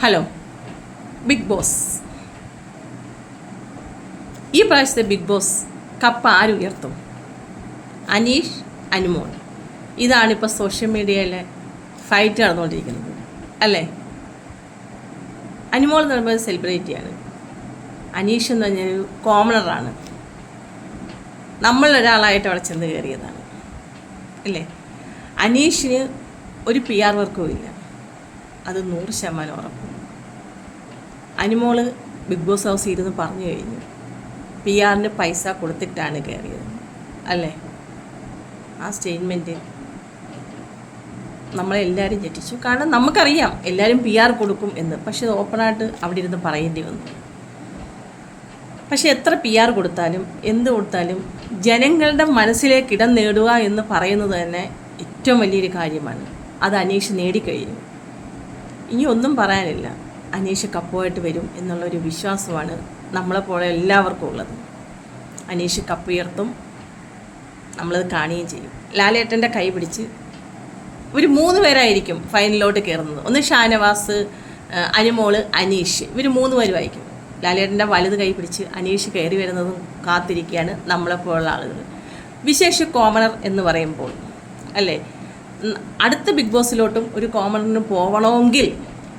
Hello big boss ഈ പ്രാവശ്യത്തെ big boss cup ആരുയർത്തും അനീഷ് അനുമോൾ. ഇതാണിപ്പോൾ സോഷ്യൽ മീഡിയയിലെ ഫൈറ്റ് നടന്നുകൊണ്ടിരിക്കുന്നത്. അല്ലേ? അനുമോൾ എന്ന് പറയുമ്പോൾ സെലിബ്രിറ്റിയാണ് അനീഷ് എന്ന് പറഞ്ഞൊരു കോമണറാണ് നമ്മളൊരാളായിട്ട് അവിടെ ചെന്ന് കയറിയതാണ് അല്ലേ? അനീഷിന് ഒരു പി ആർ വർക്കും ഇല്ല. അത് നൂറ് ശതമാനം ഉറപ്പ്. അനുമോൾ ബിഗ് ബോസ് ഹൗസ് ഇരുന്ന് പറഞ്ഞു കഴിഞ്ഞു പി ആറിന് പൈസ കൊടുത്തിട്ടാണ് കയറിയത് അല്ലേ? ആ സ്റ്റേറ്റ്മെന്റ് നമ്മളെല്ലാവരും ഞെട്ടിച്ചു. കാരണം നമുക്കറിയാം എല്ലാവരും പി ആർ കൊടുക്കും എന്ന്. പക്ഷെ ഓപ്പണായിട്ട് അവിടെ ഇരുന്ന് പറയേണ്ടി വന്നു. പക്ഷെ എത്ര പി ആർ കൊടുത്താലും എന്ത് കൊടുത്താലും ജനങ്ങളുടെ മനസ്സിലേക്ക് ഇടം നേടുക എന്ന് പറയുന്നത് തന്നെ ഏറ്റവും വലിയൊരു കാര്യമാണ്. അത് അനീഷ് നേടിക്കഴിഞ്ഞു. ഇനി ഒന്നും പറയാനില്ല. അനീഷ് കപ്പുമായിട്ട് വരും എന്നുള്ളൊരു വിശ്വാസമാണ് നമ്മളെപ്പോലെ എല്ലാവർക്കും ഉള്ളത്. അനീഷ് കപ്പുയർത്തും നമ്മളത് കാണുകയും ചെയ്യും. ലാലേട്ടന്റെ കൈ പിടിച്ച് ഒരു മൂന്ന് പേരായിരിക്കും ഫൈനലിലോട്ട് കയറുന്നത്. ഒന്ന് ഷാനവാസ് അനുമോൾ അനീഷ്. ഇവർ മൂന്ന് പേരുമായിരിക്കും ലാലേട്ടന്റെ വലുത് കൈ പിടിച്ച് അനീഷ് കയറി വരുന്നതും കാത്തിരിക്കുകയാണ് നമ്മളെപ്പോലുള്ള ആളുകൾ. വിശേഷ കോമണർ എന്ന് പറയുമ്പോൾ അല്ലേ? അടുത്ത ബിഗ് ബോസിലോട്ടും ഒരു കോമണറിന് പോകണമെങ്കിൽ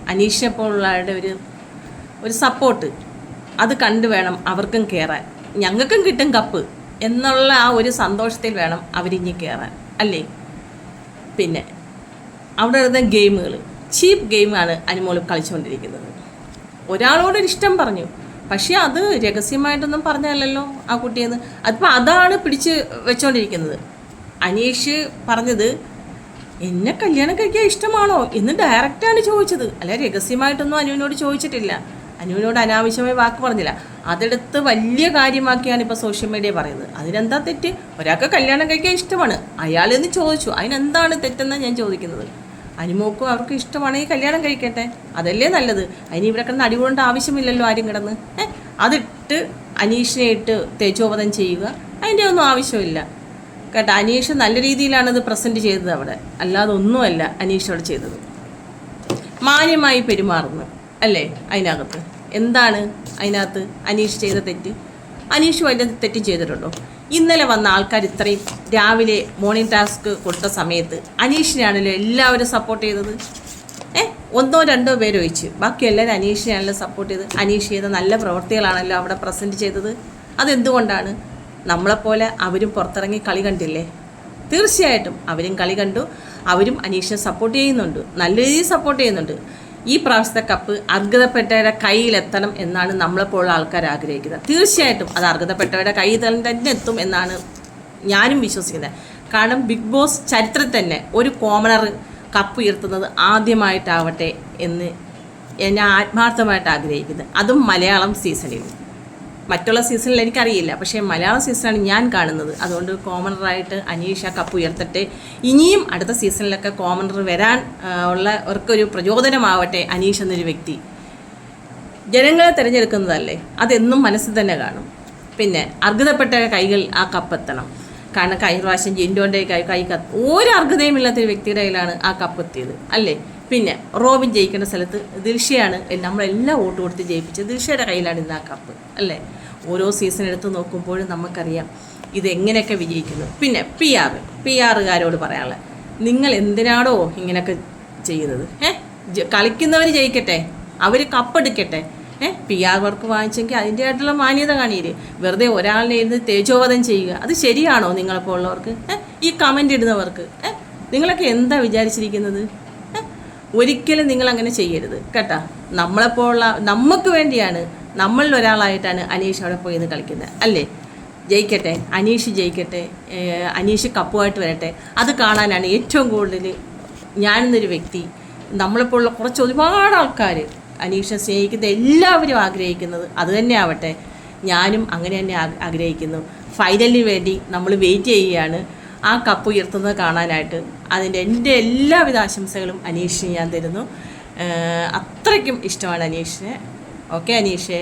അനീഷിനെ പോലുള്ളവരുടെ ഒരു ഒരു സപ്പോർട്ട് അത് കണ്ടു വേണം അവർക്കും കയറാൻ ഞങ്ങൾക്കും കിട്ടും കപ്പ് എന്നുള്ള ആ ഒരു സന്തോഷത്തിൽ വേണം അവരിഞ്ഞ് കയറാൻ അല്ലേ? പിന്നെ അവിടെ വരുന്ന ഗെയിമുകൾ. ചീപ്പ് ഗെയിമാണ് അനുമോൾ കളിച്ചുകൊണ്ടിരിക്കുന്നത്. ഒരാളോട് ഇഷ്ടം പറഞ്ഞു. പക്ഷേ അത് രഹസ്യമായിട്ടൊന്നും പറഞ്ഞല്ലോ ആ കുട്ടിയെന്ന്. അതിപ്പോൾ അതാണ് പിടിച്ച് വെച്ചുകൊണ്ടിരിക്കുന്നത് അനീഷ് പറഞ്ഞത് എന്നെ കല്യാണം കഴിക്കാൻ ഇഷ്ടമാണോ എന്ന് ഡയറക്റ്റാണ് ചോദിച്ചത്. അല്ല രഹസ്യമായിട്ടൊന്നും അനുവിനോട് ചോദിച്ചിട്ടില്ല. അനുവിനോട് അനാവശ്യമായി വാക്ക് പറഞ്ഞില്ല. അതെടുത്ത് വലിയ കാര്യമാക്കിയാണ് ഇപ്പോൾ സോഷ്യൽ മീഡിയ പറയുന്നത്. അതിനെന്താ തെറ്റ്? ഒരാൾക്ക് കല്യാണം കഴിക്കാൻ ഇഷ്ടമാണ്. അയാളെന്ന് ചോദിച്ചു. അതിനെന്താണ് തെറ്റെന്നാണ് ഞാൻ ചോദിക്കുന്നത്. അനുമോക്കും അവർക്ക് ഇഷ്ടമാണെങ്കിൽ കല്യാണം കഴിക്കട്ടെ. അതല്ലേ നല്ലത്? അതിന് ഇവിടെ കിടന്ന് അടികൊണ്ട ആവശ്യമില്ലല്ലോ ആരും കിടന്ന്. ഏഹ് അതിട്ട് അനീഷിനെ ഇട്ട് തേജോപതം ചെയ്യുക. അതിന്റെ ഒന്നും ആവശ്യമില്ല. കേട്ടോ അനീഷ് നല്ല രീതിയിലാണ് ഇത് പ്രസന്റ് ചെയ്തത് അവിടെ. അല്ലാതെ ഒന്നുമല്ല അനീഷ് അവിടെ ചെയ്തത്. മാന്യമായി പെരുമാറുന്നു അല്ലേ അതിനകത്ത്? എന്താണ് അതിനകത്ത് അനീഷ് ചെയ്ത തെറ്റ്? അനീഷ് വല്ല തെറ്റ് ചെയ്തിട്ടുണ്ടോ? ഇന്നലെ വന്ന ആൾക്കാർ ഇത്രയും രാവിലെ മോർണിംഗ് ടാസ്ക് കൊടുത്ത സമയത്ത് അനീഷിനാണല്ലോ എല്ലാവരും സപ്പോർട്ട് ചെയ്തത്? ഏ ഒന്നോ രണ്ടോ പേര് ഒഴിച്ച്. ബാക്കി എല്ലാവരും അനീഷിനെയാണല്ലോ സപ്പോർട്ട് ചെയ്ത് അനീഷ് ചെയ്ത നല്ല പ്രവൃത്തികളാണല്ലോ അവിടെ പ്രസന്റ് ചെയ്തത്. അതെന്തുകൊണ്ടാണ്? നമ്മളെപ്പോലെ അവരും പുറത്തിറങ്ങി കളി കണ്ടില്ലേ? തീർച്ചയായിട്ടും അവരും കളി കണ്ടു അവരും അനീഷിനെ സപ്പോർട്ട് ചെയ്യുന്നുണ്ട് നല്ല രീതിയിൽ സപ്പോർട്ട് ചെയ്യുന്നുണ്ട്. ഈ പ്രാവശ്യത്തെ കപ്പ് അർഹതപ്പെട്ടവരുടെ കയ്യിലെത്തണം എന്നാണ് നമ്മളെപ്പോലുള്ള ആൾക്കാർ ആഗ്രഹിക്കുന്നത്. തീർച്ചയായിട്ടും അത് അർഹതപ്പെട്ടവരുടെ കയ്യിൽ തന്നെ എത്തും എന്നാണ് ഞാനും വിശ്വസിക്കുന്നത്. കാരണം ബിഗ് ബോസ് ചരിത്രത്തിൽ തന്നെ ഒരു കോമണർ കപ്പ് ഉയർത്തുന്നത് ആദ്യമായിട്ടാവട്ടെ എന്ന് ഞാൻ ആത്മാർത്ഥമായിട്ട് ആഗ്രഹിക്കുന്നത് അതും മലയാളം സീസണിൽ മറ്റുള്ള സീസണിൽ എനിക്കറിയില്ല. പക്ഷേ മലയാളം സീസണാണ് ഞാൻ കാണുന്നത്. അതുകൊണ്ട് കോമണറായിട്ട് അനീഷ കപ്പ് ഉയർത്തട്ടെ. ഇനിയും അടുത്ത സീസണിലൊക്കെ കോമണർ വരാൻ ഉള്ള ഉള്ളവർക്കൊരു പ്രചോദനമാവട്ടെ അനീഷ് എന്നൊരു വ്യക്തി. ജനങ്ങളെ തിരഞ്ഞെടുക്കുന്നതല്ലേ? അതെന്നും മനസ്സിൽ തന്നെ കാണും. പിന്നെ അർഹതപ്പെട്ട കൈകൾ ആ കപ്പെത്തണം കാരണം കഴിഞ്ഞ പ്രാവശ്യം ജിൻഡോന്റെ കൈ കൈ ഒരു അർഹതയും ഇല്ലാത്തൊരു വ്യക്തിയുടെ കയ്യിലാണ് ആ കപ്പ് എത്തിയത്. അല്ലേ? പിന്നെ റോബിൻ ജയിക്കുന്ന സ്ഥലത്ത് ദിൽഷയാണ് നമ്മളെല്ലാം വോട്ട് കൊടുത്ത് ജയിപ്പിച്ചത്. ദിൽഷയുടെ കയ്യിലാണ് ഇന്ന് ആ കപ്പ് അല്ലേ? ഓരോ സീസൺ എടുത്ത് നോക്കുമ്പോഴും നമുക്കറിയാം ഇത് എങ്ങനെയൊക്കെ വിജയിക്കുന്നു. പിന്നെ പി ആർ പി ആറുകാരോട് പറയാനുള്ളത്. നിങ്ങൾ എന്തിനാടോ ഇങ്ങനെയൊക്കെ ചെയ്യുന്നത്? ഏഹ് കളിക്കുന്നവർ ജയിക്കട്ടെ അവർ കപ്പെടുക്കട്ടെ. ഏഹ് പി ആർ വർക്ക് വാങ്ങിച്ചെങ്കിൽ അതിന്റെതായിട്ടുള്ള മാന്യത കാണിയില്ലേ വെറുതെ ഒരാളിനെ ഇരുന്ന് തേജോവധം ചെയ്യുക അത് ശരിയാണോ നിങ്ങളെപ്പോൾ ഉള്ളവർക്ക് ഏഹ് ഈ കമന്റ് ഇടുന്നവർക്ക് ഏഹ് നിങ്ങളൊക്കെ എന്താ വിചാരിച്ചിരിക്കുന്നത്? ഒരിക്കലും നിങ്ങൾ അങ്ങനെ ചെയ്യരുത്. കേട്ടാ? നമ്മളെപ്പോലുള്ള നമുക്ക് വേണ്ടിയാണ് നമ്മളിൽ ഒരാളായിട്ടാണ് അനീഷ് അവിടെ പോയി നിന്ന് കളിക്കുന്നത്. അല്ലേ? ജയിക്കട്ടെ. അനീഷ് ജയിക്കട്ടെ. അനീഷ് കപ്പുമായിട്ട് വരട്ടെ. അത് കാണാനാണ് ഏറ്റവും കൂടുതൽ ഞാനെന്നൊരു വ്യക്തി നമ്മളെപ്പോലുള്ള കുറച്ച് ഒരുപാട് ആൾക്കാർ അനീഷിനെ സ്നേഹിക്കുന്ന എല്ലാവരും ആഗ്രഹിക്കുന്നത് അത് തന്നെ ആവട്ടെ. ഞാനും അങ്ങനെ തന്നെ ആഗ്രഹിക്കുന്നു. ഫൈനലിന് വേണ്ടി നമ്മൾ വെയിറ്റ് ചെയ്യുകയാണ്. ആ കപ്പ് ഉയർത്തുന്നത് കാണാനായിട്ട് അതിന്റെ എന്റെ എല്ലാവിധ ആശംസകളും അനീഷിന് ഞാൻ തരുന്നു. അത്രയ്ക്കും ഇഷ്ടമാണ് അനീഷിനെ. ഓക്കെ അനീഷെ.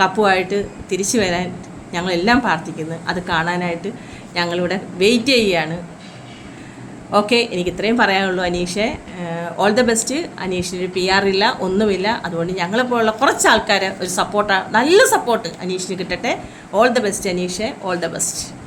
കപ്പുമായിട്ട് തിരിച്ചു വരാൻ ഞങ്ങളെല്ലാം പ്രാർത്ഥിക്കുന്നു. അത് കാണാനായിട്ട് ഞങ്ങളിവിടെ വെയിറ്റ് ചെയ്യുകയാണ്. ഓക്കെ എനിക്ക് ഇത്രയും പറയാനുള്ളൂ അനീഷെ. ഓൾ ദ ബെസ്റ്റ് അനീഷിന് പി ആർ ഇല്ല ഒന്നുമില്ല. അതുകൊണ്ട് ഞങ്ങളെപ്പോലുള്ള കുറച്ച് ആൾക്കാർ ഒരു സപ്പോർട്ടാണ് നല്ല സപ്പോർട്ട് അനീഷിന് കിട്ടട്ടെ. All the best അനീഷെ. All the best